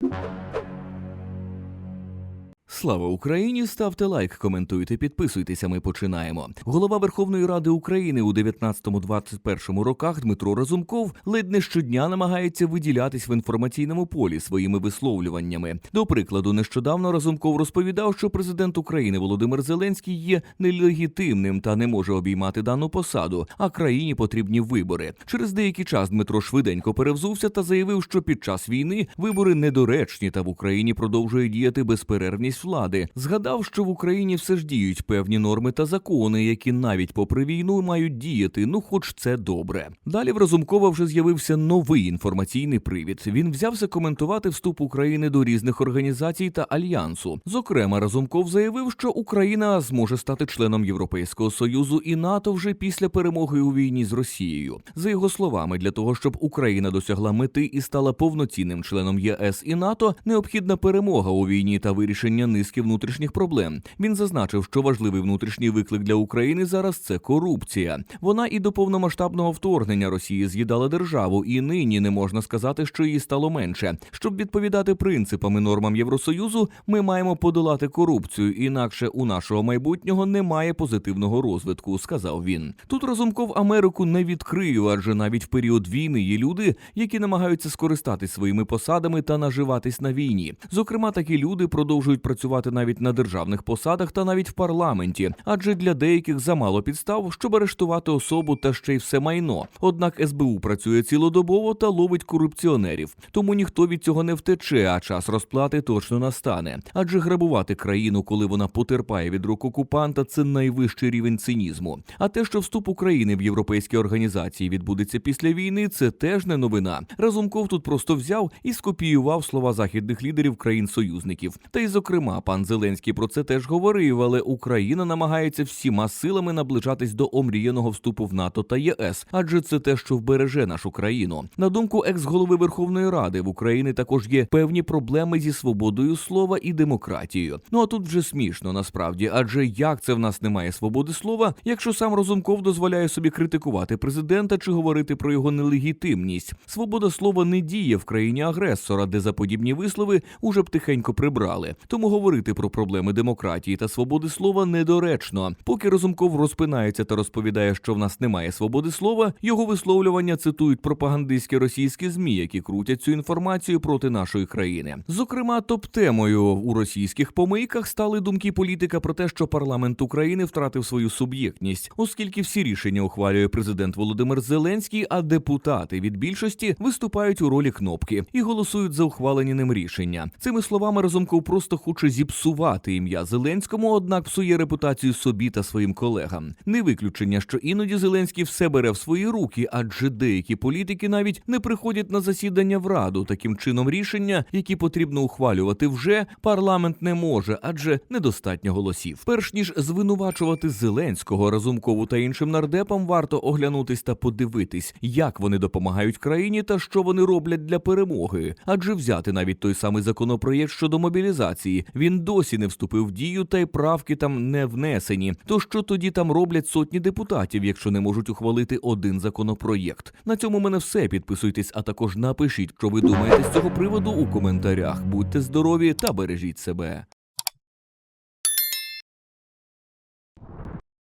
you Слава Україні! Ставте лайк, коментуйте, підписуйтеся. Ми починаємо. Голова Верховної Ради України у 19-21 роках Дмитро Разумков ледь не щодня намагається виділятись в інформаційному полі своїми висловлюваннями. До прикладу, нещодавно Разумков розповідав, що президент України Володимир Зеленський є нелегітимним та не може обіймати дану посаду, а країні потрібні вибори. Через деякий час Дмитро швиденько перевзувся та заявив, що під час війни вибори недоречні та в Україні продовжує діяти безперервність влади. Згадав, що в Україні все ж діють певні норми та закони, які навіть попри війну мають діяти. Ну, хоч це добре. Далі в Разумкова вже з'явився новий інформаційний привід. Він взявся коментувати вступ України до різних організацій та альянсу. Зокрема, Разумков заявив, що Україна зможе стати членом Європейського союзу і НАТО вже після перемоги у війні з Росією. За його словами, для того, щоб Україна досягла мети і стала повноцінним членом ЄС і НАТО, необхідна перемога у війні та вирішення низки внутрішніх проблем. Він зазначив, що важливий внутрішній виклик для України зараз це корупція. Вона і до повномасштабного вторгнення Росії з'їдала державу, і нині не можна сказати, що її стало менше. Щоб відповідати принципам і нормам Євросоюзу, ми маємо подолати корупцію, інакше у нашого майбутнього немає позитивного розвитку, сказав він. Тут Разумков Америку не відкрию, адже навіть в період війни є люди, які намагаються скористатись своїми посадами та наживатись на війні. Зокрема, такі люди продовжують працювати навіть на державних посадах та навіть в парламенті, адже для деяких замало підстав, щоб арештувати особу та ще й все майно. Однак СБУ працює цілодобово та ловить корупціонерів, тому ніхто від цього не втече, а час розплати точно настане. Адже грабувати країну, коли вона потерпає від рук окупанта, це найвищий рівень цинізму. А те, що вступ України в європейські організації відбудеться після війни, це теж не новина. Разумков тут просто взяв і скопіював слова західних лідерів країн-союзників. Та й зокрема, пан Зеленський про це теж говорив, але Україна намагається всіма силами наближатись до омріяного вступу в НАТО та ЄС, адже це те, що вбереже нашу країну. На думку екс-голови Верховної Ради в Україні також є певні проблеми зі свободою слова і демократією. Ну а тут вже смішно насправді, адже як це в нас немає свободи слова, якщо сам Розумков дозволяє собі критикувати президента чи говорити про його нелегітимність. Свобода слова не діє в країні агресора, де за подібні вислови уже б тихенько прибрали. Тому говорити про проблеми демократії та свободи слова недоречно. Поки Розумков розпинається та розповідає, що в нас немає свободи слова, його висловлювання цитують пропагандистські російські змі, які крутять цю інформацію проти нашої країни. Зокрема, топ-темою у російських помийках стали думки політика про те, що парламент України втратив свою суб'єктність, оскільки всі рішення ухвалює президент Володимир Зеленський, а депутати від більшості виступають у ролі кнопки і голосують за ухвалені ним рішення. Цими словами Разумков просто хоче зіпсувати ім'я Зеленському, однак псує репутацію собі та своїм колегам. Не виключення, що іноді Зеленський все бере в свої руки, адже деякі політики навіть не приходять на засідання в раду. Таким чином, рішення, які потрібно ухвалювати вже парламент не може, адже недостатньо голосів. Перш ніж звинувачувати Зеленського, Разумкову та іншим нардепам, варто оглянутись та подивитись, як вони допомагають країні та що вони роблять для перемоги. Адже взяти навіть той самий законопроєкт щодо мобілізації він досі не вступив в дію, та й правки там не внесені. То що тоді там роблять сотні депутатів, якщо не можуть ухвалити один законопроєкт? На цьому мене все. Підписуйтесь, а також напишіть, що ви думаєте з цього приводу у коментарях. Будьте здорові та бережіть себе.